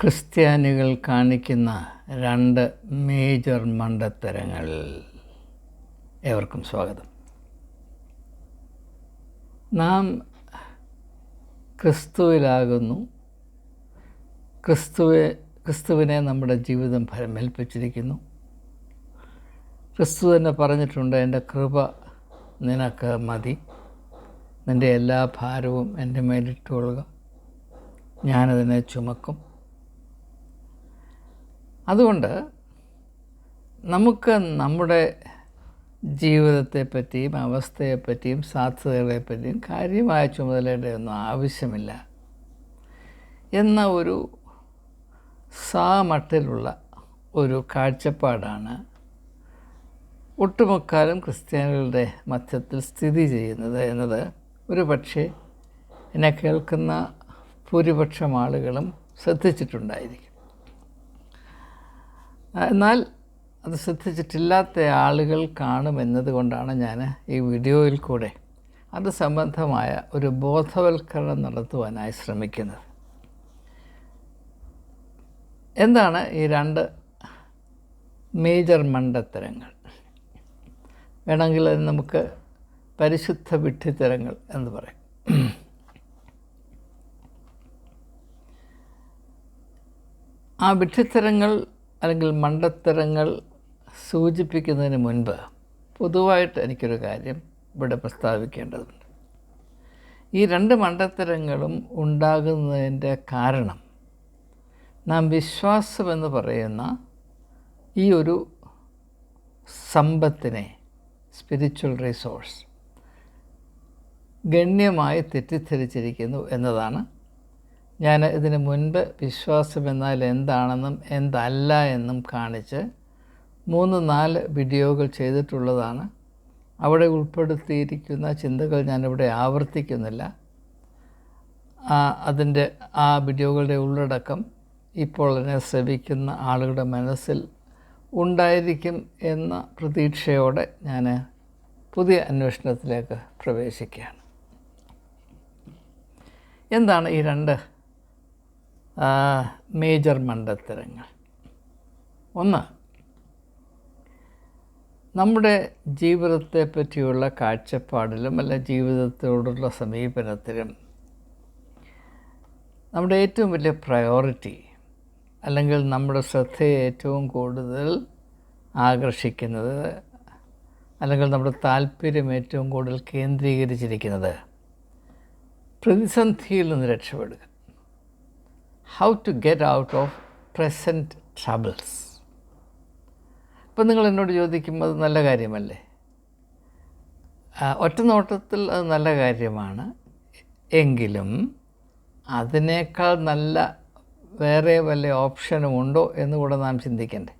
ക്രിസ്ത്യാനികൾ കാണിക്കുന്ന രണ്ട് മേജർ മണ്ടത്തരങ്ങൾ ഏവർക്കും സ്വാഗതം. നാം ക്രിസ്തുവിലാകുന്നു. ക്രിസ്തുവെ ക്രിസ്തുവിനെ നമ്മുടെ ജീവിതം ഫലമേൽപ്പിച്ചിരിക്കുന്നു ക്രിസ്തു തന്നെ പറഞ്ഞിട്ടുണ്ട് എന്റെ കൃപ നിനക്ക് മതി. നിന്റെ എല്ലാ ഭാരവും എന്റെ മേലിട്ടുകൊള്ളുക ഞാനതിനെ ചുമക്കും. അതുകൊണ്ട് നമുക്ക് നമ്മുടെ ജീവിതത്തെപ്പറ്റിയും അവസ്ഥയെപ്പറ്റിയും സാധ്യതകളെപ്പറ്റിയും കാര്യമായ ചുമതലയുടെ ഒന്നും ആവശ്യമില്ല എന്ന ഒരു സാമട്ടിലുള്ള ഒരു കാഴ്ചപ്പാടാണ് ഒട്ടുമുക്കാലും ക്രിസ്ത്യാനികളുടെ മധ്യത്തിൽ സ്ഥിതി ചെയ്യുന്നത് എന്നത്. ഒരു പക്ഷേ എന്നെ കേൾക്കുന്ന ഭൂരിപക്ഷം ആളുകളും ശ്രദ്ധിച്ചിട്ടുണ്ടായിരിക്കും. എന്നാൽ അത് ശ്രദ്ധിച്ചിട്ടില്ലാത്ത ആളുകൾ കാണുമെന്നതുകൊണ്ടാണ് ഞാൻ ഈ വീഡിയോയിൽ കൂടെ അത് സംബന്ധമായ ഒരു ബോധവൽക്കരണം നടത്തുവാനായി ശ്രമിക്കുന്നത്. എന്താണ് ഈ രണ്ട് മേജർ മണ്ടത്തരങ്ങൾ? വേണമെങ്കിൽ അത് നമുക്ക് പരിശുദ്ധ വിഡ്ഢിത്തരങ്ങൾ എന്ന് പറയും. ആ വിഡ്ഢിത്തരങ്ങൾ അല്ലെങ്കിൽ മണ്ടത്തരങ്ങൾ സൂചിപ്പിക്കുന്നതിന് മുൻപ് പൊതുവായിട്ട് എനിക്കൊരു കാര്യം ഇവിടെ പ്രസ്താവിക്കേണ്ടതുണ്ട്. ഈ രണ്ട് മണ്ടത്തരങ്ങളും ഉണ്ടാകുന്നതിന്റെ കാരണം നാം വിശ്വാസമെന്ന് പറയുന്ന ഈ ഒരു സമ്പത്തിനെ സ്പിരിച്വൽ റിസോഴ്സ് ഗണ്യമായി തെറ്റിദ്ധരിച്ചിരിക്കുന്നു എന്നതാണ് ഞാൻ ഇതിനു മുൻപ് വിശ്വാസം എന്നാൽ എന്താണെന്നും എന്തല്ല എന്നും കാണിച്ച് മൂന്ന് നാല് വീഡിയോകൾ ചെയ്തിട്ടുള്ളതാണ്. അവിടെ ഉൾപ്പെടുത്തിയിരിക്കുന്ന ചിന്തകൾ ഞാനിവിടെ ആവർത്തിക്കുന്നില്ല. അതിന്റെ ആ വീഡിയോകളുടെ ഉള്ളടക്കം ഇപ്പോൾ എന്നെ ശ്രവിക്കുന്ന ആളുകളുടെ മനസ്സിൽ ഉണ്ടായിരിക്കും എന്ന പ്രതീക്ഷയോടെ ഞാൻ പുതിയ അന്വേഷണത്തിലേക്ക് പ്രവേശിക്കുകയാണ്. എന്താണ് ഈ രണ്ട് മേജർ മണ്ടത്തരങ്ങൾ. ഒന്ന് നമ്മുടെ ജീവിതത്തെ പറ്റിയുള്ള കാഴ്ചപ്പാടിലും അല്ല ജീവിതത്തോടുള്ള സമീപനത്തിലും നമ്മുടെ ഏറ്റവും വലിയ പ്രയോറിറ്റി അല്ലെങ്കിൽ നമ്മുടെ ശ്രദ്ധയെ ഏറ്റവും കൂടുതൽ ആകർഷിക്കുന്നത് അല്ലെങ്കിൽ നമ്മുടെ താല്പര്യം ഏറ്റവും കൂടുതൽ കേന്ദ്രീകരിച്ചിരിക്കുന്നത് പ്രതിസന്ധിയിൽ നിന്ന് രക്ഷപ്പെടുക. How to get out of present troubles ഇപ്പം നിങ്ങൾ എന്നോട് ചോദിക്കും അത് നല്ല കാര്യമല്ലേ? ഒറ്റ നോട്ടത്തിൽ അത് നല്ല കാര്യമാണ്. എങ്കിലും അതിനേക്കാൾ നല്ല വേറെ വല്ല ഓപ്ഷനും ഉണ്ടോ എന്ന് കൂടെ നാം ചിന്തിക്കണ്ടേ.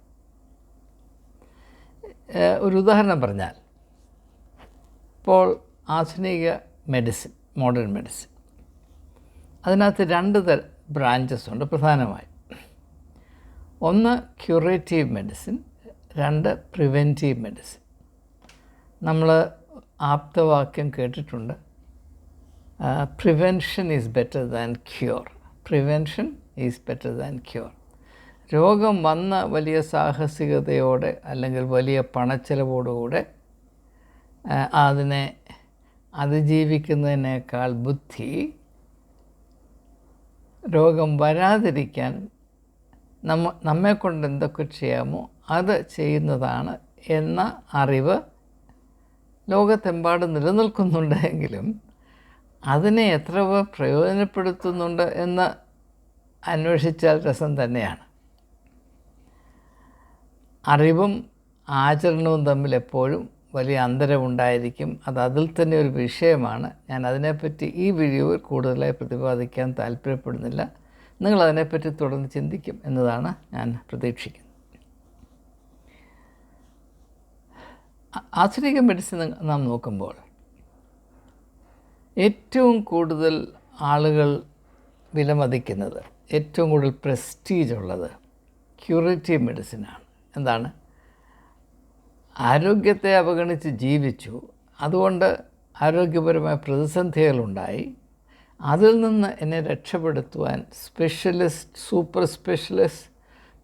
ഒരു ഉദാഹരണം പറഞ്ഞാൽ ഇപ്പോൾ ആധുനിക മെഡിസിൻ മോഡേൺ മെഡിസിൻ. അതിനകത്ത് രണ്ട് തര ബ്രാഞ്ചസ് ഉണ്ട് പ്രധാനമായും. ഒന്ന് ക്യൂറേറ്റീവ് മെഡിസിൻ രണ്ട് പ്രിവെന്റീവ് മെഡിസിൻ നമ്മൾ ആപ്തവാക്യം കേട്ടിട്ടുണ്ട്. Prevention is better than cure prevention is better than cure രോഗം വന്ന വലിയ സാഹസികതയോടെ അല്ലെങ്കിൽ വലിയ പണച്ചെലവോടുകൂടെ അതിനെ അതിജീവിക്കുന്നതിനേക്കാൾ ബുദ്ധി രോഗം വരാതിരിക്കാൻ നമ്മ നമ്മെക്കൊണ്ട് എന്തൊക്കെ ചെയ്യാമോ അത് ചെയ്യുന്നതാണ് എന്ന അറിവ് ലോകത്തെമ്പാടും നിലനിൽക്കുന്നുണ്ടെങ്കിലും അതിനെ എത്ര പ്രയോജനപ്പെടുത്തുന്നുണ്ട് എന്ന് അന്വേഷിച്ചാൽ രസം തന്നെയാണ്. അറിവും ആചരണവും തമ്മിൽ എപ്പോഴും വലിയ അന്തരമുണ്ടായിരിക്കും. അത് അതിൽ തന്നെ ഒരു വിഷയമാണ്. ഞാൻ അതിനെപ്പറ്റി ഈ വീഡിയോയിൽ കൂടുതലായി പ്രതിപാദിക്കാൻ താല്പര്യപ്പെടുന്നില്ല. നിങ്ങൾ അതിനെപ്പറ്റി തുടർന്ന് ചിന്തിക്കും എന്നതാണ് ഞാൻ പ്രതീക്ഷിക്കുന്നത്. ആധുനിക മെഡിസിൻ നാം നോക്കുമ്പോൾ ഏറ്റവും കൂടുതൽ ആളുകൾ വിലമതിക്കുന്നത് ഏറ്റവും കൂടുതൽ പ്രസ്റ്റീജ് ഉള്ളത് ക്യൂറേറ്റീവ് മെഡിസിനാണ് എന്താണ്? ആരോഗ്യത്തെ അവഗണിച്ച് ജീവിച്ചു. അതുകൊണ്ട് ആരോഗ്യപരമായ പ്രതിസന്ധികളുണ്ടായി. അതിൽ നിന്ന് എന്നെ രക്ഷപ്പെടുത്തുവാൻ സ്പെഷ്യലിസ്റ്റ് സൂപ്പർ സ്പെഷ്യലിസ്റ്റ്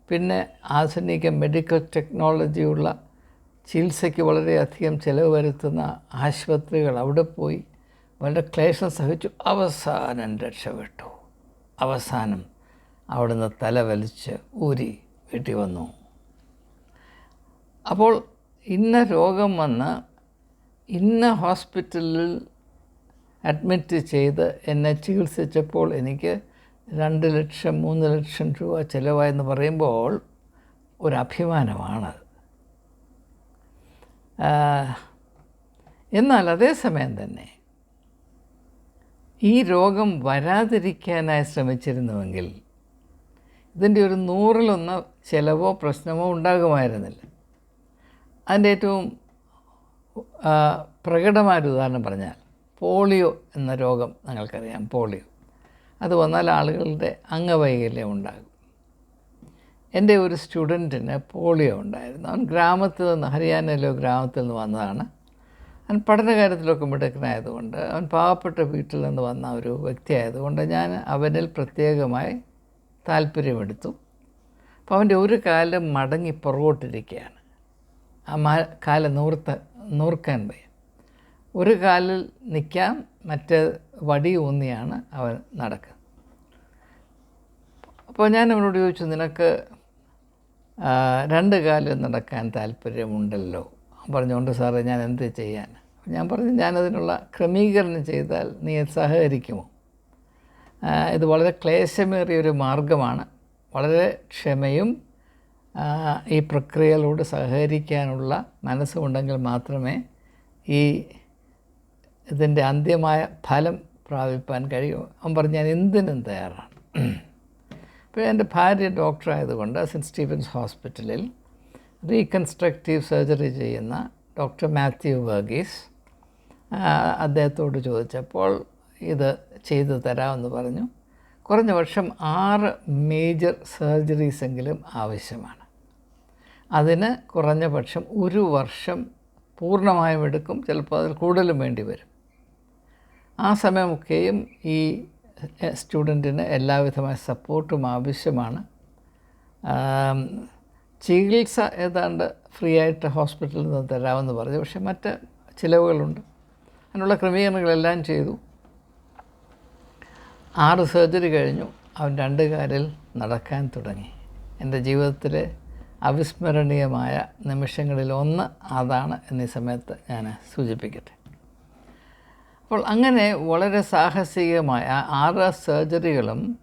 പിന്നെ ആധുനിക മെഡിക്കൽ ടെക്നോളജിയുള്ള ചികിത്സയ്ക്ക് വളരെയധികം ചിലവ് വരുത്തുന്ന ആശുപത്രികൾ അവിടെ പോയി വളരെ ക്ലേശം സഹിച്ചു അവസാനം രക്ഷപ്പെട്ടു. അവസാനം അവിടുന്ന് തല വലിച്ച് ഊരി വീട്ടിൽ വന്നു. അപ്പോൾ ഇന്ന രോഗം വന്ന് ഇന്ന ഹോസ്പിറ്റലിൽ അഡ്മിറ്റ് ചെയ്ത് എന്നെ ചികിത്സിച്ചപ്പോൾ എനിക്ക് രണ്ട് ലക്ഷം മൂന്ന് ലക്ഷം രൂപ ചിലവായെന്ന് പറയുമ്പോൾ ഒരു അഭിമാനമാണ് എന്നാൽ അതേസമയം തന്നെ ഈ രോഗം വരാതിരിക്കാനായി ശ്രമിച്ചിരുന്നുവെങ്കിൽ ഇതിന്റെ ഒരു നൂറിലൊന്ന് ചിലവോ പ്രശ്നമോ ഉണ്ടാകുമായിരുന്നില്ല. അതിന്റെ ഏറ്റവും പ്രകടമായൊരു ഉദാഹരണം പറഞ്ഞാൽ പോളിയോ എന്ന രോഗം നിങ്ങൾക്കറിയാം പോളിയോ. അത് വന്നാൽ ആളുകളുടെ അംഗവൈകല്യം ഉണ്ടാകും. എന്റെ ഒരു സ്റ്റുഡന്റിന് പോളിയോ ഉണ്ടായിരുന്നു. അവൻ ഗ്രാമത്തിൽ നിന്ന് ഹരിയാനയിലോ ഗ്രാമത്തിൽ നിന്ന് വന്നതാണ്. അവൻ പഠനകാര്യത്തിലൊക്കെ മിടുക്കനായതുകൊണ്ട് അവൻ പാവപ്പെട്ട വീട്ടിൽ നിന്ന് വന്ന ഒരു വ്യക്തിയായതുകൊണ്ട് ഞാൻ അവനിൽ പ്രത്യേകമായി താല്പര്യമെടുത്തു. അപ്പോൾ അവന്റെ ഒരു കാലം മടങ്ങി പുറകോട്ടിരിക്കുകയാണ്. ആ മാ കാൽ നൂർത്ത് നൂർക്കാൻ വയ്യ. ഒരു കാലിൽ നിൽക്കാം മറ്റേ വടി ഊന്നിയാണ് അവൻ നടക്കുക. അപ്പോൾ ഞാൻ അവനോട് ചോദിച്ചു നിനക്ക് രണ്ട് കാലിൽ നടക്കാൻ താല്പര്യമുണ്ടല്ലോ? പറഞ്ഞുകൊണ്ട് സാറേ ഞാൻ എന്ത് ചെയ്യാൻ? ഞാൻ പറഞ്ഞു ഞാനതിനുള്ള ക്രമീകരണം ചെയ്താൽ നീ സഹകരിക്കുമോ? ഇത് വളരെ ക്ലേശമേറിയ ഒരു മാർഗമാണ്. വളരെ ക്ഷമയും ഈ പ്രക്രിയയിലൂടെ സഹകരിക്കാനുള്ള മനസ്സുണ്ടെങ്കിൽ മാത്രമേ ഈ ഇതിന്റെ അന്ത്യമായ ഫലം പ്രാപിപ്പാൻ കഴിയൂ. അവൻ പറഞ്ഞ് ഞാൻ എന്തിനും തയ്യാറാണ്. അപ്പോൾ എന്റെ ഭാര്യ ഡോക്ടറായതുകൊണ്ട് സെന്റ് സ്റ്റീഫൻസ് ഹോസ്പിറ്റലിൽ റീകൺസ്ട്രക്റ്റീവ് സർജറി ചെയ്യുന്ന ഡോക്ടർ മാത്യു വർഗീസ് അദ്ദേഹത്തോട് ചോദിച്ചപ്പോൾ ഇത് ചെയ്തു തരാമെന്ന് പറഞ്ഞു. കുറഞ്ഞ വർഷം ആറ് മേജർ സർജറീസെങ്കിലും ആവശ്യമാണ്. അതിന് കുറഞ്ഞ പക്ഷം ഒരു വർഷം പൂർണമായും എടുക്കും. ചിലപ്പോൾ അതിൽ കൂടുതലും വേണ്ടി വരും. ആ സമയമൊക്കെയും ഈ സ്റ്റുഡന്റിന് എല്ലാവിധമായ സപ്പോർട്ടും ആവശ്യമാണ്. ചികിത്സ ഏതാണ്ട് ഫ്രീ ആയിട്ട് ഹോസ്പിറ്റലിൽ നിന്ന് തരാമെന്ന് പറഞ്ഞു. പക്ഷേ മറ്റ് ചിലവുകളുണ്ട്. അതിനുള്ള ക്രമീകരണങ്ങളെല്ലാം ചെയ്തു. ആറ് സർജറി കഴിഞ്ഞു. അവൻ രണ്ട് കാലിൽ നടക്കാൻ തുടങ്ങി. എന്റെ ജീവിതത്തിലെ അവിസ്മരണീയമായ നിമിഷങ്ങളിൽ ഒന്ന് അതാണ് എന്നീ സമയത്ത് ഞാൻ സൂചിപ്പിക്കട്ടെ. അപ്പോൾ അങ്ങനെ വളരെ സാഹസികമായ ആറ് സർജറികളും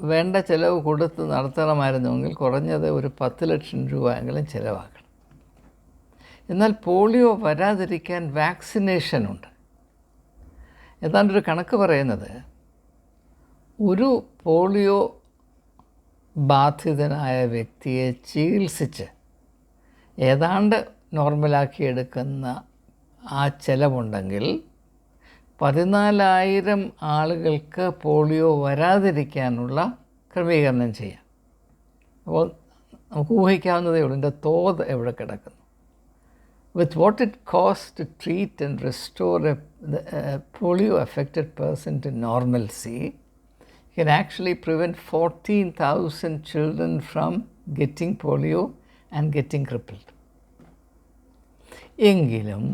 വേണ്ട ചിലവ് കൊടുത്ത് നടത്തണമായിരുന്നുവെങ്കിൽ കുറഞ്ഞത് ഒരു പത്ത് ലക്ഷം രൂപയെങ്കിലും ചിലവാക്കണം. എന്നാൽ പോളിയോ വരാതിരിക്കാൻ വാക്സിനേഷനുണ്ട്. ഏതാണ്ടൊരു കണക്ക് പറയുന്നത് ഒരു പോളിയോ ബാധിതനായ വ്യക്തിയെ ചികിത്സിച്ച് ഏതാണ്ട് നോർമലാക്കി എടുക്കുന്ന ആ ചിലവുണ്ടെങ്കിൽ പതിനാലായിരം ആളുകൾക്ക് പോളിയോ വരാതിരിക്കാനുള്ള ക്രമീകരണം ചെയ്യാം. അപ്പോൾ നമുക്ക് ഊഹിക്കാവുന്നതേ ഉള്ളൂ ഇതിന്റെ തോത് എവിടെ കിടക്കുന്നു. With what it cost to treat and restore a polio affected person to normal normalcy can actually prevent 14,000 children from getting polio and getting crippled. എങ്കിലും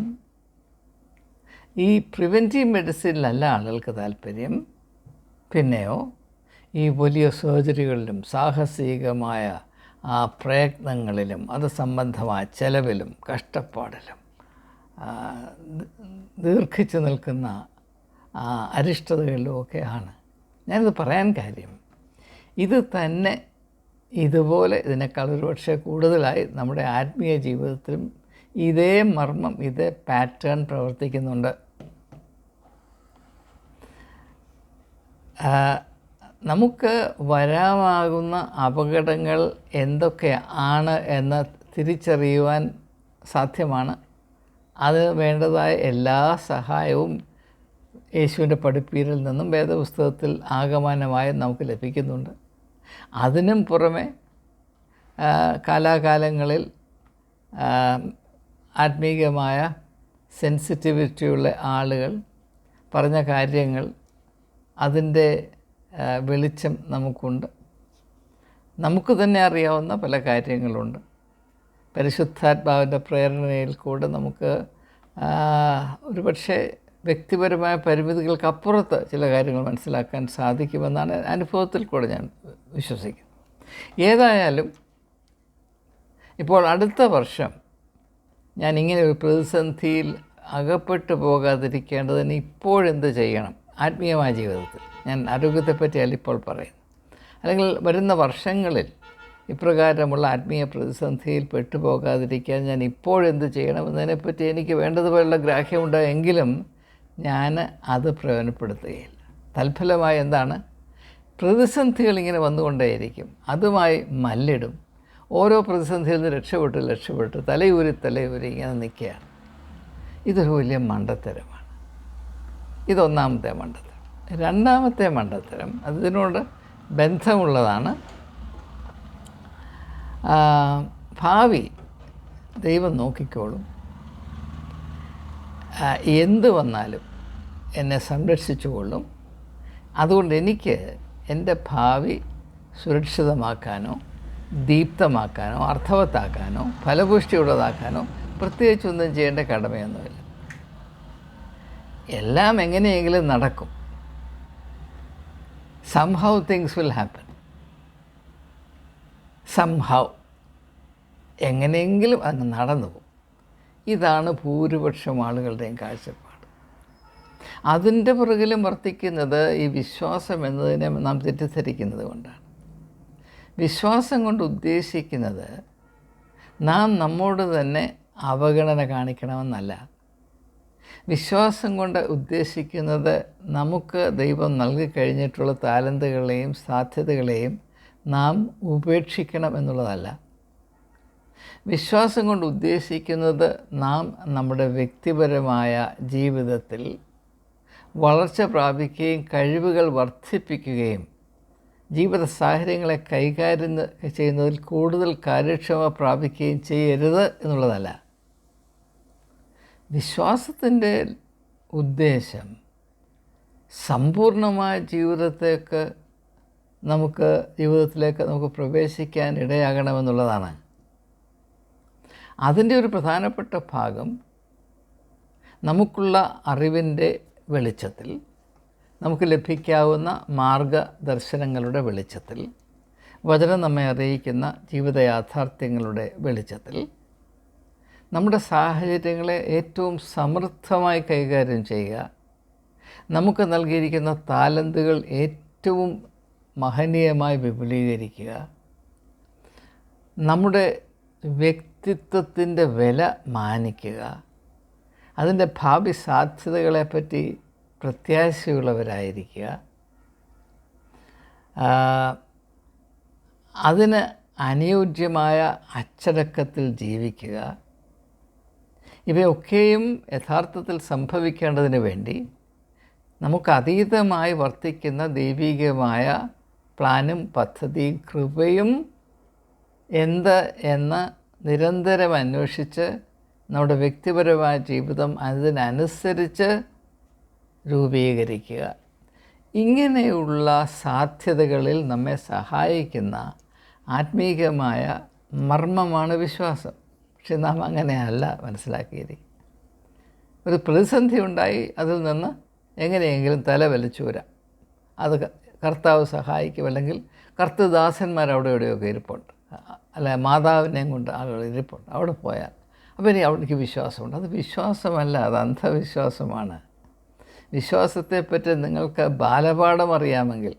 ഈ പ്രിവെന്റീവ് മെഡിസിനിലല്ല ആളുകൾക്ക് താല്പര്യം പിന്നെയോ ഈ വലിയ സർജറികളിലും സാഹസികമായ ആ പ്രയത്നങ്ങളിലും അത് സംബന്ധമായ ചെലവിലും കഷ്ടപ്പാടിലും ദീർഘിച്ചു നിൽക്കുന്ന അരിഷ്ടതകളിലും ഒക്കെയാണ് ഞാനിത് പറയാൻ കാര്യം. ഇത് തന്നെ ഇതുപോലെ ഇതിനേക്കാൾ ഒരുപക്ഷെ കൂടുതലായി നമ്മുടെ ആത്മീയ ജീവിതത്തിലും ഇതേ മർമ്മം ഇതേ പാറ്റേൺ പ്രവർത്തിക്കുന്നുണ്ട്. നമുക്ക് വരാമാകുന്ന അപകടങ്ങൾ എന്തൊക്കെയാണ് എന്ന് തിരിച്ചറിയുവാൻ സാധ്യമാണ്. അത് വേണ്ടതായ എല്ലാ സഹായവും യേശുവിന്റെ പഠിപ്പീരിൽ നിന്നും വേദപുസ്തകത്തിൽ ആഗമാനമായ നമുക്ക് ലഭിക്കുന്നുണ്ട്. അതിനും പുറമെ കാലാകാലങ്ങളിൽ ആത്മീകമായ സെൻസിറ്റിവിറ്റിയുള്ള ആളുകൾ പറഞ്ഞ കാര്യങ്ങൾ അതിന്റെ വെളിച്ചം നമുക്കുണ്ട്. നമുക്ക് തന്നെ അറിയാവുന്ന പല കാര്യങ്ങളുണ്ട്. പരിശുദ്ധാത്മാവിന്റെ പ്രേരണയിൽ കൂടെ നമുക്ക് ഒരു ഒരുപക്ഷെ വ്യക്തിപരമായ പരിമിതികൾക്കപ്പുറത്ത് ചില കാര്യങ്ങൾ മനസ്സിലാക്കാൻ സാധിക്കുമെന്നാണ് അനുഭവത്തിൽ കൂടെ ഞാൻ വിശ്വസിക്കുന്നത് ഏതായാലും ഇപ്പോൾ അടുത്ത വർഷം ഞാൻ ഇങ്ങനെ ഒരു പ്രതിസന്ധിയിൽ അകപ്പെട്ടു പോകാതിരിക്കേണ്ടതിന് ഇപ്പോഴെന്ത് ചെയ്യണം? ആത്മീയമായ ജീവിതത്തിൽ. ഞാൻ ആരോഗ്യത്തെപ്പറ്റിയല്ല ഇപ്പോൾ പറയുന്നത്. അല്ലെങ്കിൽ വരുന്ന വർഷങ്ങളിൽ ഇപ്രകാരമുള്ള ആത്മീയ പ്രതിസന്ധിയിൽ പെട്ടുപോകാതിരിക്കാൻ ഞാൻ ഇപ്പോഴെന്ത് ചെയ്യണം എന്നതിനെപ്പറ്റി എനിക്ക് വേണ്ടതുപോലുള്ള ഗ്രാഹ്യമുണ്ടെങ്കിലും ഞാൻ അത് പ്രയോജനപ്പെടുത്തുകയില്ല. തൽഫലമായി എന്താണ്? പ്രതിസന്ധികൾ ഇങ്ങനെ വന്നുകൊണ്ടേയിരിക്കും. അതുമായി മല്ലിടും. ഓരോ പ്രതിസന്ധിയിൽ നിന്ന് രക്ഷപ്പെട്ട് രക്ഷപ്പെട്ട്. തലയൂരി തലയൂരി ഇങ്ങനെ നിൽക്കുകയാണ്. ഇതൊരു വലിയ മണ്ടത്തരമാണ്. ഇതൊന്നാമത്തെ മണ്ടത്തരം. രണ്ടാമത്തെ മണ്ടത്തരം അതിനോട് ബന്ധമുള്ളതാണ് ഭാവി ദൈവം നോക്കിക്കോളും. എന്ത് വന്നാലും എന്നെ സംരക്ഷിച്ചുകൊള്ളും. അതുകൊണ്ട് എനിക്ക് എന്റെ ഭാവി സുരക്ഷിതമാക്കാനോ ദീപ്തമാക്കാനോ അർത്ഥവത്താക്കാനോ ഫലപുഷ്ടിയുള്ളതാക്കാനോ പ്രത്യേകിച്ചൊന്നും ചെയ്യേണ്ട കടമയൊന്നുമില്ല. എല്ലാം എങ്ങനെയെങ്കിലും നടക്കും. Somehow things will happen somehow എങ്ങനെയെങ്കിലും അങ്ങ് നടന്നു പോകും. ഇതാണ് ഭൂരിപക്ഷം ആളുകളുടെയും കാഴ്ചപ്പാട്. അതിന്റെ പുറകിലും വർത്തിക്കുന്നത് ഈ വിശ്വാസം എന്നതിനെ നാം തെറ്റിദ്ധരിക്കുന്നത് കൊണ്ടാണ്. വിശ്വാസം കൊണ്ട് ഉദ്ദേശിക്കുന്നത് നാം നമ്മോട് തന്നെ അവഗണന കാണിക്കണമെന്നല്ല. വിശ്വാസം കൊണ്ട് ഉദ്ദേശിക്കുന്നത് നമുക്ക് ദൈവം നൽകി കഴിഞ്ഞിട്ടുള്ള താലന്തുകളെയും സാധ്യതകളെയും നാം ഉപേക്ഷിക്കണം എന്നുള്ളതല്ല. വിശ്വാസം കൊണ്ട് ഉദ്ദേശിക്കുന്നത് നാം നമ്മുടെ വ്യക്തിപരമായ ജീവിതത്തിൽ വളർച്ച പ്രാപിക്കുകയും കഴിവുകൾ വർദ്ധിപ്പിക്കുകയും ജീവിത സാഹചര്യങ്ങളെ കൈകാര്യം ചെയ്യുന്നതിൽ കൂടുതൽ കാര്യക്ഷമ പ്രാപിക്കുകയും ചെയ്യരുത് എന്നുള്ളതല്ല. വിശ്വാസത്തിന്റെ ഉദ്ദേശം സമ്പൂർണമായ ജീവിതത്തേക്ക് നമുക്ക് ജീവിതത്തിലേക്ക് നമുക്ക് പ്രവേശിക്കാൻ ഇടയാകണമെന്നുള്ളതാണ്. അതിന്റെ ഒരു പ്രധാനപ്പെട്ട ഭാഗം നമുക്കുള്ള അറിവിന്റെ വെളിച്ചത്തിൽ നമുക്ക് ലഭിക്കാവുന്ന മാർഗദർശനങ്ങളുടെ വെളിച്ചത്തിൽ വചനം നമ്മെ അറിയിക്കുന്ന ജീവിത യാഥാർത്ഥ്യങ്ങളുടെ വെളിച്ചത്തിൽ നമ്മുടെ സാഹചര്യങ്ങളെ ഏറ്റവും സമൃദ്ധമായി കൈകാര്യം ചെയ്യുക നമുക്ക് നൽകിയിരിക്കുന്ന താലന്തുകൾ ഏറ്റവും മഹനീയമായി വിപുലീകരിക്കുക. നമ്മുടെ വ്യക്തിത്വത്തിന്റെ വില മാനിക്കുക. അതിന്റെ ഭാവി സാധ്യതകളെപ്പറ്റി പ്രത്യാശയുള്ളവരായിരിക്കുക. അതിന് അനുയോജ്യമായ അച്ചടക്കത്തിൽ ജീവിക്കുക. ഇവയൊക്കെയും യഥാർത്ഥത്തിൽ സംഭവിക്കേണ്ടതിന് വേണ്ടി നമുക്ക് അതീതമായി വർത്തിക്കുന്ന ദൈവികമായ പ്ലാനും പദ്ധതിയും കൃപയും എന്ത് എന്ന് നിരന്തരം അന്വേഷിച്ച് നമ്മുടെ വ്യക്തിപരമായ ജീവിതം അതിനനുസരിച്ച് രൂപീകരിക്കുക. ഇങ്ങനെയുള്ള സാധ്യതകളിൽ നമ്മെ സഹായിക്കുന്ന ആത്മീകമായ മർമ്മമാണ് വിശ്വാസം. പക്ഷെ നാം അങ്ങനെയല്ല മനസ്സിലാക്കിയിരിക്കും ഒരു പ്രതിസന്ധി ഉണ്ടായി അതിൽ നിന്ന് എങ്ങനെയെങ്കിലും തല വലിച്ചൂരാം അത് കർത്താവ് സഹായിക്കും. അല്ലെങ്കിൽ കർത്തദാസന്മാർ അവിടെ എവിടെയൊക്കെ ഇരിപ്പുണ്ട്. അല്ല മാതാവിനെയും കൊണ്ട് ആളുകൾ ഇരിപ്പുണ്ട്. അവിടെ പോയാൽ അപ്പോൾ ഇനി അവിടേക്ക് വിശ്വാസമുണ്ട്. അത് വിശ്വാസമല്ല അത് അന്ധവിശ്വാസമാണ്. വിശ്വാസത്തെപ്പറ്റി നിങ്ങൾക്ക് ബാലപാഠം അറിയാമെങ്കിൽ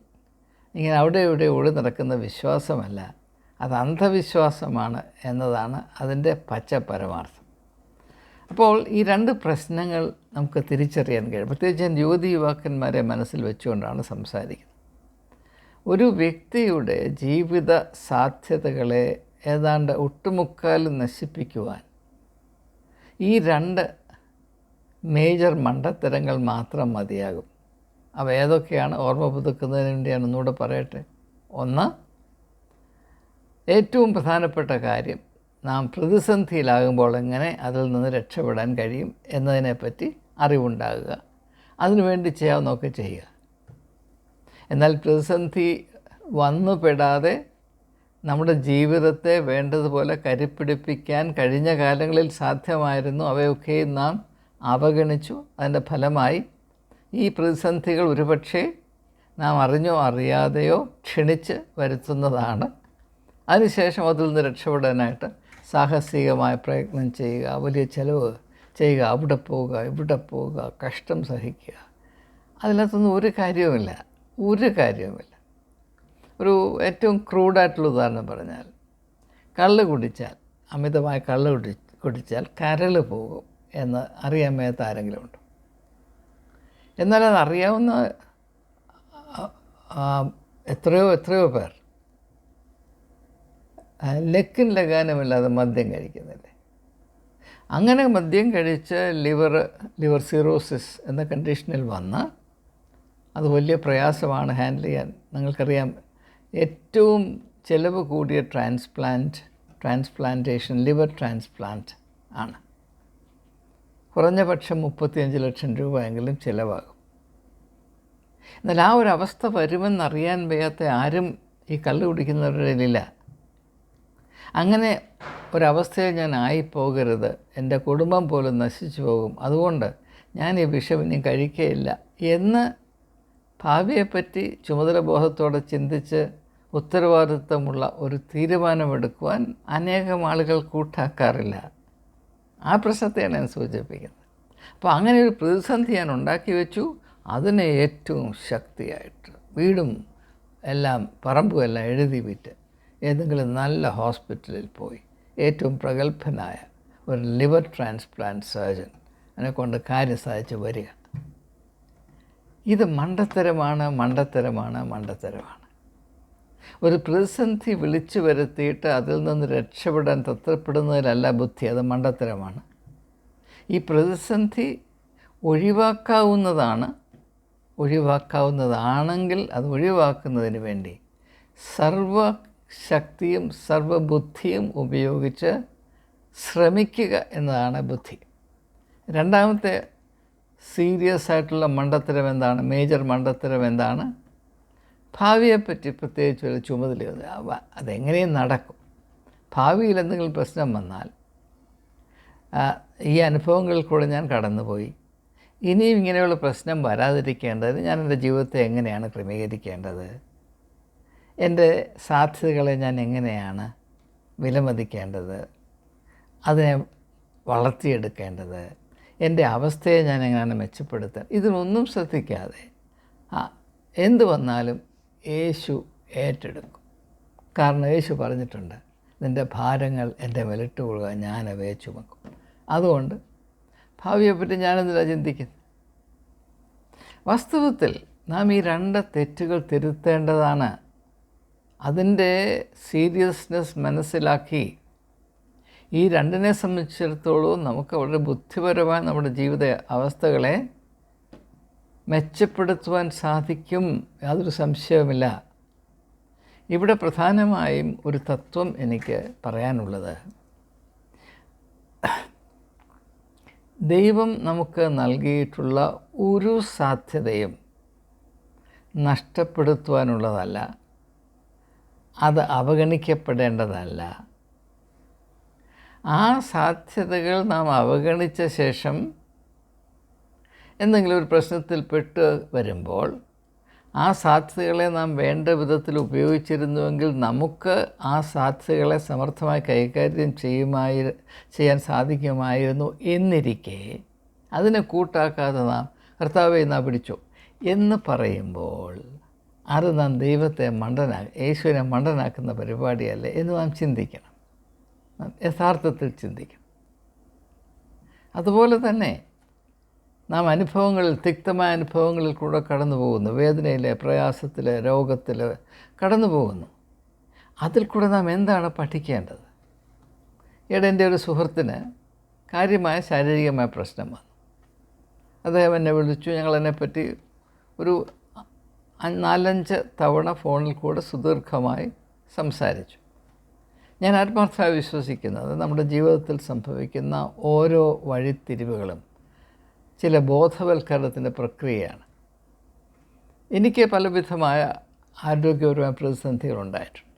ഇങ്ങനെ അവിടെ ഇവിടെ ഓടി നടക്കുന്ന വിശ്വാസമല്ല അത് അന്ധവിശ്വാസമാണ് എന്നതാണ് അതിന്റെ പച്ച പരമാർത്ഥം അപ്പോൾ ഈ രണ്ട് പ്രശ്നങ്ങൾ നമുക്ക് തിരിച്ചറിയാൻ കഴിയും. പ്രത്യേകിച്ച് ഞാൻ യുവതി യുവാക്കന്മാരെ മനസ്സിൽ വെച്ചുകൊണ്ടാണ് സംസാരിക്കുന്നത്. ഒരു വ്യക്തിയുടെ ജീവിത സാധ്യതകളെ ഏതാണ്ട് ഒട്ടുമുക്കാലും നശിപ്പിക്കുവാൻ ഈ രണ്ട് മേജർ മണ്ടത്തരങ്ങൾ മാത്രം മതിയാകും. അവ ഏതൊക്കെയാണ്? ഓർമ്മ പുതുക്കുന്നതിന് വേണ്ടി ഞാൻ ഒന്നുകൂടെ പറയട്ടെ. ഒന്ന് ഏറ്റവും പ്രധാനപ്പെട്ട കാര്യം നാം പ്രതിസന്ധിയിലാകുമ്പോൾ എങ്ങനെ അതിൽ നിന്ന് രക്ഷപ്പെടാൻ കഴിയും എന്നതിനെപ്പറ്റി അറിവുണ്ടാകുക. അതിനുവേണ്ടി ചെയ്യാവുന്നൊക്കെ ചെയ്യുക. എന്നാൽ പ്രതിസന്ധി വന്നു പെടാതെ നമ്മുടെ ജീവിതത്തെ വേണ്ടതുപോലെ കരുപ്പിടിപ്പിക്കാൻ കഴിഞ്ഞ കാലങ്ങളിൽ സാധ്യമായിരുന്നു. അവയൊക്കെ നാം അവഗണിച്ചു. അതിന്റെ ഫലമായി ഈ പ്രതിസന്ധികൾ ഒരുപക്ഷെ നാം അറിഞ്ഞോ അറിയാതെയോ ക്ഷണിച്ച് വരുത്തുന്നതാണ്. അതിനുശേഷം അതിൽ നിന്ന് രക്ഷപ്പെടാനായിട്ട് സാഹസികമായ പ്രയത്നം ചെയ്യുക വലിയ ചിലവ് ചെയ്യുക അവിടെ പോവുക ഇവിടെ പോവുക കഷ്ടം സഹിക്കുക. അതിനകത്തൊന്നും ഒരു കാര്യവുമില്ല. ഒരു കാര്യവുമില്ല. ഒരു ഏറ്റവും ക്രൂഡായിട്ടുള്ള ഉദാഹരണം പറഞ്ഞാൽ കള്ള് കുടിച്ചാൽ അമിതമായ കള്ള് കുടി കുടിച്ചാൽ കരൾ പോകും എന്ന് അറിയാൻ മേത്ത ആരെങ്കിലും ഉണ്ടോ എന്നാൽ അത് അറിയാവുന്ന എത്രയോ എത്രയോ പേർ ലക്കും ലഗാനുമില്ലാതെ മദ്യം കഴിക്കുന്നില്ലേ? അങ്ങനെ മദ്യം കഴിച്ച് ലിവർ ലിവർ സിറോസിസ് എന്ന കണ്ടീഷനിൽ വന്ന് അത് വലിയ പ്രയാസമാണ് ഹാൻഡിൽ ചെയ്യാൻ. നിങ്ങൾക്കറിയാം ഏറ്റവും ചിലവ് കൂടിയ ട്രാൻസ്പ്ലാന്റ് ട്രാൻസ്പ്ലാന്റേഷൻ ലിവർ ട്രാൻസ്പ്ലാന്റ് ആണ്. കുറഞ്ഞ പക്ഷം മുപ്പത്തിയഞ്ച് ലക്ഷം രൂപയെങ്കിലും ചിലവാകും. എന്നാൽ ആ ഒരു അവസ്ഥ വരുമെന്നറിയാൻ വയ്യാത്ത ആരും ഈ കള്ളു കുടിക്കുന്നവരുടെ ഇല്ല അങ്ങനെ ഒരവസ്ഥയിൽ ഞാൻ ആയിപ്പോകരുത്. എന്റെ കുടുംബം പോലും നശിച്ചു പോകും. അതുകൊണ്ട് ഞാൻ ഈ വിഷം ഇനി കഴിക്കുകയില്ല എന്ന് ഭാവിയെപ്പറ്റി ചുമതലബോധത്തോടെ ചിന്തിച്ച് ഉത്തരവാദിത്വമുള്ള ഒരു തീരുമാനമെടുക്കുവാൻ അനേകം ആളുകൾ കൂട്ടാക്കാറില്ല. ആ പ്രശ്നത്തെയാണ് ഞാൻ സൂചിപ്പിക്കുന്നത്. അപ്പോൾ അങ്ങനെ ഒരു പ്രതിസന്ധി ഞാൻ ഉണ്ടാക്കി വെച്ചു. അതിനെ ഏറ്റവും ശക്തിയായിട്ട് വീടും എല്ലാം പറമ്പും എല്ലാം എഴുതി വിറ്റ് ഏതെങ്കിലും നല്ല ഹോസ്പിറ്റലിൽ പോയി. ഏറ്റവും പ്രഗത്ഭനായ ഒരു ലിവർ ട്രാൻസ്പ്ലാന്റ് സർജൻ കൊണ്ട് കാര്യം സാധിച്ച് വരിക. ഇത് മണ്ടത്തരമാണ് മണ്ടത്തരമാണ് മണ്ടത്തരമാണ്. ഒരു പ്രതിസന്ധി വിളിച്ചു വരുത്തിയിട്ട് അതിൽ നിന്ന് രക്ഷപ്പെടാൻ തത്രപ്പെടുന്നതിലല്ല ബുദ്ധി അത് മണ്ടത്തരമാണ്. ഈ പ്രതിസന്ധി ഒഴിവാക്കാവുന്നതാണ് ഒഴിവാക്കാവുന്നതാണെങ്കിൽ അത് ഒഴിവാക്കുന്നതിന് വേണ്ടി സർവശക്തിയും സർവബുദ്ധിയും ഉപയോഗിച്ച് ശ്രമിക്കുക എന്നതാണ് ബുദ്ധി. രണ്ടാമത്തെ സീരിയസ് ആയിട്ടുള്ള മണ്ടത്തരം എന്താണ്? മേജർ മണ്ടത്തരം എന്താണ്? ഭാവിയെപ്പറ്റി പ്രത്യേകിച്ച് ഒരു അവ- അതെങ്ങനെയും നടക്കും. ഭാവിയിൽ എന്തെങ്കിലും പ്രശ്നം വന്നാൽ ഈ അനുഭവങ്ങളിൽ കൂടെ ഞാൻ കടന്നുപോയി. ഇനിയും ഇങ്ങനെയുള്ള പ്രശ്നം വരാതിരിക്കേണ്ടത് ഞാൻ എന്റെ ജീവിതത്തെ എങ്ങനെയാണ് ക്രമീകരിക്കേണ്ടത്? എന്റെ സാധ്യതകളെ ഞാൻ എങ്ങനെയാണ് വിലമതിക്കേണ്ടത്? അതിനെ വളർത്തിയെടുക്കേണ്ടത്? എന്റെ അവസ്ഥയെ ഞാൻ എങ്ങനെയാണ് മെച്ചപ്പെടുത്തുക ഇതിനൊന്നും ശ്രദ്ധിക്കാതെ എന്ത് വന്നാലും യേശു ഏറ്റെടുക്കും. കാരണം യേശു പറഞ്ഞിട്ടുണ്ട് നിന്റെ ഭാരങ്ങൾ എന്റെ മേലിട്ട് കൊള്ളുക ഞാൻ അവയെ ചുമക്കും. അതുകൊണ്ട് ഭാവിയെപ്പറ്റി ഞാനെന്തിനാണ് ചിന്തിക്കുന്നത്? വസ്തുവത്തിൽ നാം ഈ രണ്ട് തെറ്റുകൾ തിരുത്തേണ്ടതാണ്. അതിന്റെ സീരിയസ്നെസ് മനസ്സിലാക്കി ഈ രണ്ടിനെ സംബന്ധിച്ചിടത്തോളം നമുക്ക് വളരെ ബുദ്ധിപരമായ നമ്മുടെ ജീവിത അവസ്ഥകളെ മെച്ചപ്പെടുത്തുവാൻ സാധിക്കും യാതൊരു സംശയവുമില്ല. ഇവിടെ പ്രധാനമായും ഒരു തത്വം എനിക്ക് പറയാനുള്ളത്. ദൈവം നമുക്ക് നൽകിയിട്ടുള്ള ഒരു സാധ്യതയും നഷ്ടപ്പെടുത്തുവാനുള്ളതല്ല. അത് അവഗണിക്കപ്പെടേണ്ടതല്ല. ആ സാധ്യതകൾ നാം അവഗണിച്ച ശേഷം എന്തെങ്കിലും ഒരു പ്രശ്നത്തിൽപ്പെട്ട് വരുമ്പോൾ ആ സാധ്യതകളെ നാം വേണ്ട വിധത്തിൽ ഉപയോഗിച്ചിരുന്നുവെങ്കിൽ നമുക്ക് ആ സാധ്യതകളെ സമർത്ഥമായി കൈകാര്യം ചെയ്യുമായി ചെയ്യാൻ സാധിക്കുമായിരുന്നു എന്നിരിക്കെ അതിനെ കൂട്ടാക്കാതെ നാം കർത്താവെ നാ പിടിച്ചു എന്ന് പറയുമ്പോൾ അത് നാം ദൈവത്തെ മണ്ടനാ യേശുവിനെ മണ്ടനാക്കുന്ന പരിപാടിയല്ലേ എന്ന് നാം ചിന്തിക്കണം. യഥാർത്ഥത്തിൽ ചിന്തിക്കണം. അതുപോലെ തന്നെ നാം അനുഭവങ്ങളിൽ തിക്തമായ അനുഭവങ്ങളിൽ കൂടെ കടന്നു പോകുന്നു. വേദനയിൽ പ്രയാസത്തിൽ രോഗത്തിൽ കടന്നു പോകുന്നു. അതിൽ കൂടെ നാം എന്താണ് പഠിക്കേണ്ടത്? ഇവിടെ എന്റെ ഒരു സുഹൃത്തിന് കാര്യമായ ശാരീരികമായ പ്രശ്നം വന്നു. അദ്ദേഹം എന്നെ വിളിച്ചു. ഞങ്ങൾ പറ്റി ഒരു നാലഞ്ച് തവണ ഫോണിൽ കൂടെ സുദീർഘമായി സംസാരിച്ചു. ഞാൻ ആത്മാർത്ഥമായി വിശ്വസിക്കുന്നത് നമ്മുടെ ജീവിതത്തിൽ സംഭവിക്കുന്ന ഓരോ വഴിത്തിരിവുകളും ചില ബോധവൽക്കരണത്തിന്റെ പ്രക്രിയയാണ്. എനിക്ക് പലവിധമായ ആരോഗ്യപരമായ പ്രതിസന്ധികളുണ്ടായിട്ടുണ്ട്.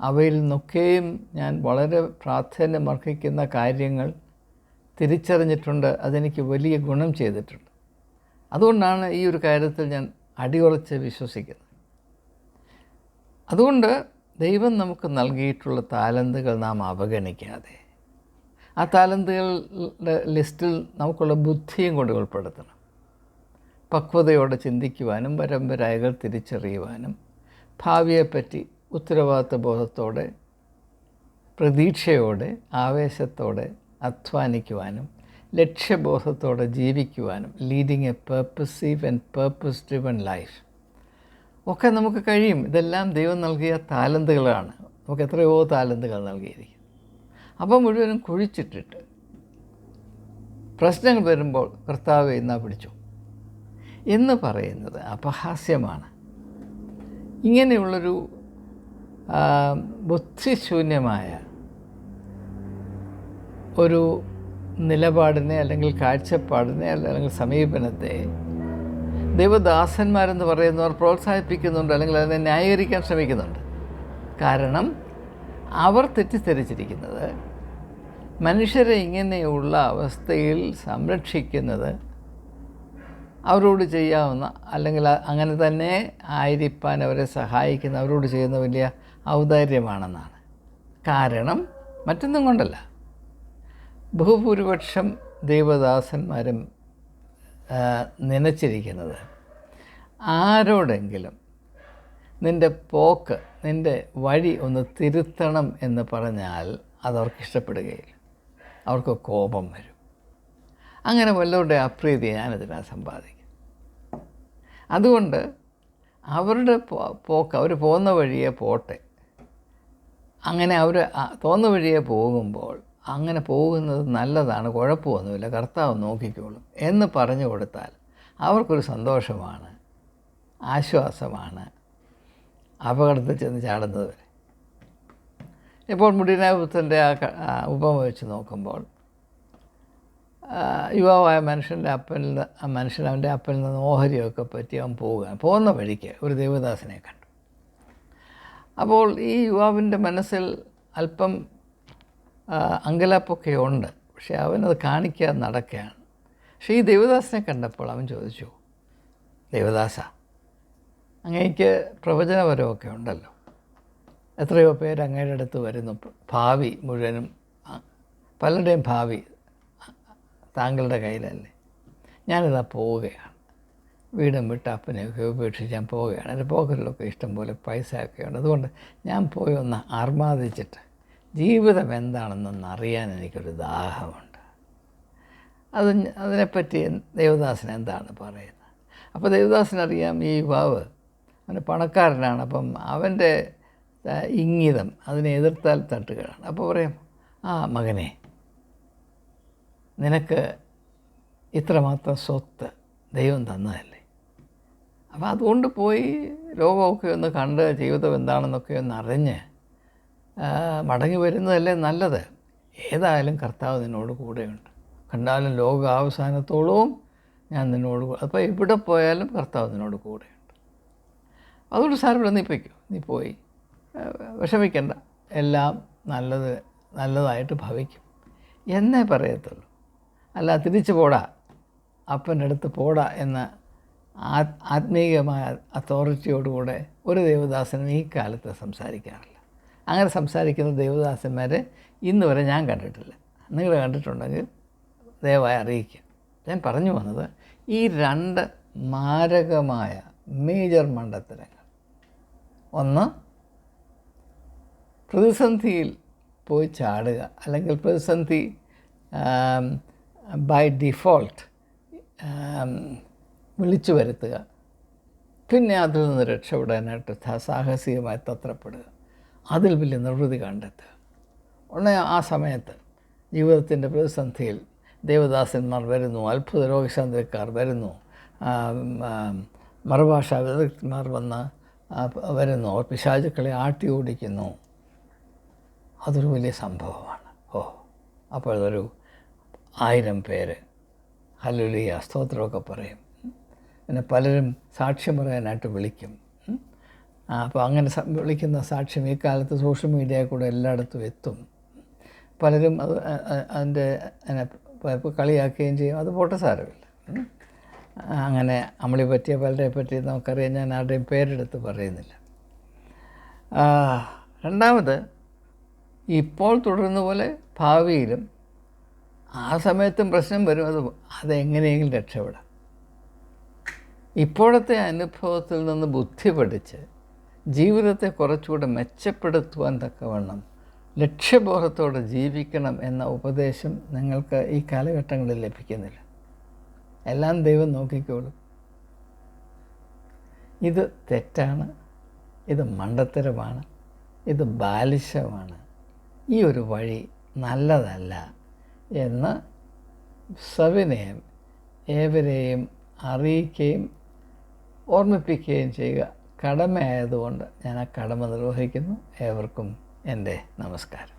അവയിൽ നിന്നൊക്കെയും ഞാൻ വളരെ പ്രാധാന്യം അർഹിക്കുന്ന കാര്യങ്ങൾ തിരിച്ചറിഞ്ഞിട്ടുണ്ട്. അതെനിക്ക് വലിയ ഗുണം ചെയ്തിട്ടുണ്ട്. അതുകൊണ്ടാണ് ഈ ഒരു കാര്യത്തിൽ ഞാൻ അടിയുറച്ച് വിശ്വസിക്കുന്നത്. അതുകൊണ്ട് ദൈവം നമുക്ക് നൽകിയിട്ടുള്ള താലന്തുകൾ നാം അവഗണിക്കാതെ ആ താലന്തുകളുടെ ലിസ്റ്റിൽ നമുക്കുള്ള ബുദ്ധിയും കൊണ്ട് ഉൾപ്പെടുത്തണം. പക്വതയോടെ ചിന്തിക്കുവാനും പരമ്പരായകൾ തിരിച്ചറിയുവാനും ഭാവിയെപ്പറ്റി ഉത്തരവാദിത്വ ബോധത്തോടെ പ്രതീക്ഷയോടെ ആവേശത്തോടെ അധ്വാനിക്കുവാനും ലക്ഷ്യബോധത്തോടെ ജീവിക്കുവാനും leading a purposive and purpose driven life ഒക്കെ നമുക്ക് കഴിയും. ഇതെല്ലാം ദൈവം നൽകിയ താലന്തുകളാണ് നമുക്ക് എത്രയോ താലന്തുകൾ നൽകിയിരിക്കും അപ്പോൾ മുഴുവനും കുഴിച്ചിട്ടിട്ട് പ്രശ്നങ്ങൾ വരുമ്പോൾ കർത്താവ് എന്നാ പിടിച്ചു? എന്ന് പറയുന്നത് അപഹാസ്യമാണ്. ഇങ്ങനെയുള്ളൊരു ബുദ്ധിശൂന്യമായ ഒരു നിലപാടിനെ അല്ലെങ്കിൽ കാഴ്ചപ്പാടിനെ അല്ലെങ്കിൽ സമീപനത്തെ ദൈവദാസന്മാരെന്ന് പറയുന്നവർ പ്രോത്സാഹിപ്പിക്കുന്നുണ്ട് അല്ലെങ്കിൽ അതിനെ ന്യായീകരിക്കാൻ ശ്രമിക്കുന്നുണ്ട്. കാരണം അവർ തെറ്റിദ്ധരിച്ചിരിക്കുന്നത്. മനുഷ്യരെ ഇങ്ങനെയുള്ള അവസ്ഥയിൽ സംരക്ഷിക്കുന്നത് അവരോട് ചെയ്യാവുന്ന അല്ലെങ്കിൽ അങ്ങനെ തന്നെ ആയിരിക്കാൻ അവരെ സഹായിക്കുന്ന അവരോട് ചെയ്യുന്ന വലിയ ഔദാര്യമാണെന്നാണ്. കാരണം മറ്റൊന്നും കൊണ്ടല്ല. ബഹുഭൂരിപക്ഷം ദൈവദാസന്മാരും നനച്ചിരിക്കുന്നത് ആരോടെങ്കിലും നിന്റെ പോക്ക് നിന്റെ വഴി ഒന്ന് തിരുത്തണം എന്ന് പറഞ്ഞാൽ അതവർക്ക് ഇഷ്ടപ്പെടുകയില്ല. അവർക്ക് കോപം വരും. അങ്ങനെ വല്ലവരുടെ അപ്രീതി ഞാനതിനാ സമ്പാദിക്കും. അതുകൊണ്ട് അവരുടെ പോക്ക് അവർ പോകുന്ന വഴിയെ പോട്ടെ. അങ്ങനെ അവർ തോന്നുന്ന വഴിയെ പോകുമ്പോൾ അങ്ങനെ പോകുന്നത് നല്ലതാണ് കുഴപ്പമൊന്നുമില്ല കർത്താവ് നോക്കിക്കോളും എന്ന് പറഞ്ഞു കൊടുത്താൽ അവർക്കൊരു സന്തോഷമാണ് ആശ്വാസമാണ് അപകടത്തിൽ ചെന്ന് ചാടുന്നത് വരെ. ഇപ്പോൾ മുടിനായപുത്രന്റെ ആ ഉപമ വെച്ച് നോക്കുമ്പോൾ യുവാവായ മനുഷ്യന്റെ അപ്പനിൽ നിന്ന് മനുഷ്യൻ അവന്റെ അപ്പനിൽ നിന്ന് ഓഹരിയൊക്കെ പറ്റി അവൻ പോവുകയാണ്. പോകുന്ന വഴിക്ക് ഒരു ദേവദാസനെ കണ്ടു. അപ്പോൾ ഈ യുവാവിന്റെ മനസ്സിൽ അല്പം അങ്കലാപ്പൊക്കെ ഉണ്ട്. പക്ഷേ അവനത് കാണിക്കാതെ നടക്കുകയാണ്. പക്ഷേ ഈ ദേവദാസനെ കണ്ടപ്പോൾ അവൻ ചോദിച്ചു ദേവദാസ അങ്ങേക്ക് പ്രവചനപരമൊക്കെ ഉണ്ടല്ലോ. എത്രയോ പേര് അങ്ങയുടെ അടുത്ത് വരുന്നു. ഭാവി മുഴുവനും പലരുടെയും ഭാവി താങ്കളുടെ കയ്യിലല്ലേ. ഞാനിതാ പോവുകയാണ്. വീടും വിട്ട് അപ്പനെയൊക്കെ ഉപേക്ഷിച്ച് ഞാൻ പോവുകയാണ്. എന്റെ പോക്കറ്റിലൊക്കെ ഇഷ്ടംപോലെ പൈസയൊക്കെ ഉണ്ട്. അതുകൊണ്ട് ഞാൻ പോയി ഒന്ന് ആർമാദിച്ചിട്ട് ജീവിതം എന്താണെന്നൊന്ന് അറിയാൻ എനിക്കൊരു ദാഹമുണ്ട്. അത് അതിനെപ്പറ്റി ദേവദാസൻ എന്താണ് പറയുന്നത്? അപ്പോൾ ദേവദാസനറിയാം ഈ യുവാവ് അവന് പണക്കാരനാണ്. അപ്പം അവന്റെ ഇംഗിതം അതിനെ എതിർത്താൽ തട്ടുകയാണ്. അപ്പോൾ പറയാം ആ മകനെ നിനക്ക് ഇത്രമാത്രം സ്വത്ത് ദൈവം തന്നതല്ലേ? അപ്പോൾ അതുകൊണ്ട് പോയി ലോകമൊക്കെ ഒന്ന് കണ്ട് ജീവിതം എന്താണെന്നൊക്കെ ഒന്ന് അറിഞ്ഞ് മടങ്ങി വരുന്നതല്ലേ നല്ലത്. ഏതായാലും കർത്താവ് നിന്നോട് കൂടെയുണ്ട്. കണ്ടാലും ലോക അവസാനത്തോളവും ഞാൻ നിന്നോട് അപ്പോൾ എവിടെ പോയാലും കർത്താവ് നിന്നോട് കൂടെയുണ്ട്. അതുകൊണ്ട് സാരമില്ല നീ പൊയ്ക്കോ. നീ പോയി. വിഷമിക്കണ്ട. എല്ലാം നല്ലത് നല്ലതായിട്ട് ഭവിക്കും. എന്നേ പറയത്തുള്ളൂ. അല്ല തിരിച്ചു പോടാ. അപ്പന്റെ അടുത്ത് പോടാ എന്ന ആത്മീയമായ അതോറിറ്റിയോടുകൂടെ ഒരു ദേവദാസനും ഈ കാലത്ത് സംസാരിക്കാറില്ല. അങ്ങനെ സംസാരിക്കുന്ന ദേവദാസന്മാരെ ഇന്ന് വരെ ഞാൻ കണ്ടിട്ടില്ല. നിങ്ങൾ കണ്ടിട്ടുണ്ടെങ്കിൽ ദയവായി അറിയിക്കുക. ഞാൻ പറഞ്ഞു വന്നത് ഈ രണ്ട് മാരകമായ മേജർ മണ്ടത്തരങ്ങൾ. ഒന്ന് പ്രതിസന്ധിയിൽ പോയി ചാടുക. അല്ലെങ്കിൽ പ്രതിസന്ധി ബൈ ഡിഫോൾട്ട് വിളിച്ചു വരുത്തുക. പിന്നെ അതിൽ നിന്ന് രക്ഷപ്പെടാനായിട്ട് സാഹസികമായി തത്രപ്പെടുക. അതിൽ വലിയ നിർവൃതി കണ്ടെത്തുക. ഉടനെ ആ സമയത്ത് ജീവിതത്തിന്റെ പ്രതിസന്ധിയിൽ ദേവദാസന്മാർ വരുന്നു അത്ഭുത രോഗശാന്തിക്കാർ വരുന്നു. മറുഭാഷാ വിദഗ്ധന്മാർ വന്ന് വരുന്നു. അവർ പിശാചുക്കളെ ആട്ടി ഓടിക്കുന്നു. അതൊരു വലിയ സംഭവമാണ്. ഓ അപ്പോൾ അതൊരു ആയിരം പേര്. ഹല്ലുലിയ സ്തോത്രമൊക്കെ പറയും. പിന്നെ പലരും സാക്ഷ്യം പറയാനായിട്ട് വിളിക്കും. അപ്പോൾ അങ്ങനെ വിളിക്കുന്ന സാക്ഷ്യം ഈ കാലത്ത് സോഷ്യൽ മീഡിയ കൂടെ എല്ലായിടത്തും എത്തും. പലരും അത് അതിന്റെ കളിയാക്കുകയും ചെയ്യും. അത് പോട്ടെ സാരമില്ല. അങ്ങനെ അമളി പറ്റിയ പലരെ പറ്റി നമുക്കറിയാം. ഞാൻ ആരുടെയും പേരെടുത്ത് പറയുന്നില്ല. രണ്ടാമത് ഇപ്പോൾ തുടരുന്ന പോലെ ഭാവിയിലും ആ സമയത്തും പ്രശ്നം വരും. അത് അതെങ്ങനെയെങ്കിലും രക്ഷപ്പെടാം. ഇപ്പോഴത്തെ അനുഭവത്തിൽ നിന്ന് ബുദ്ധി പഠിച്ച് ജീവിതത്തെ കുറച്ചുകൂടെ മെച്ചപ്പെടുത്തുവാൻ തക്കവണ്ണം ലക്ഷ്യബോധത്തോടെ ജീവിക്കണം എന്ന ഉപദേശം നിങ്ങൾക്ക് ഈ കാലഘട്ടങ്ങളിൽ ലഭിക്കുന്നില്ല. എല്ലാം ദൈവം നോക്കിക്കോളും. ഇത് തെറ്റാണ്. ഇത് മണ്ടത്തരമാണ്. ഇത് ബാലിശമാണ്. ഈ ഒരു വഴി നല്ലതല്ല എന്ന് സവിനയം ഏവരെയും അറിയിക്കുകയും ഓർമ്മിപ്പിക്കുകയും ചെയ്യുക. കടമയായതുകൊണ്ട് ഞാൻ ആ കടമ നിർവഹിക്കുന്നു. ഏവർക്കും എന്റെ നമസ്കാരം.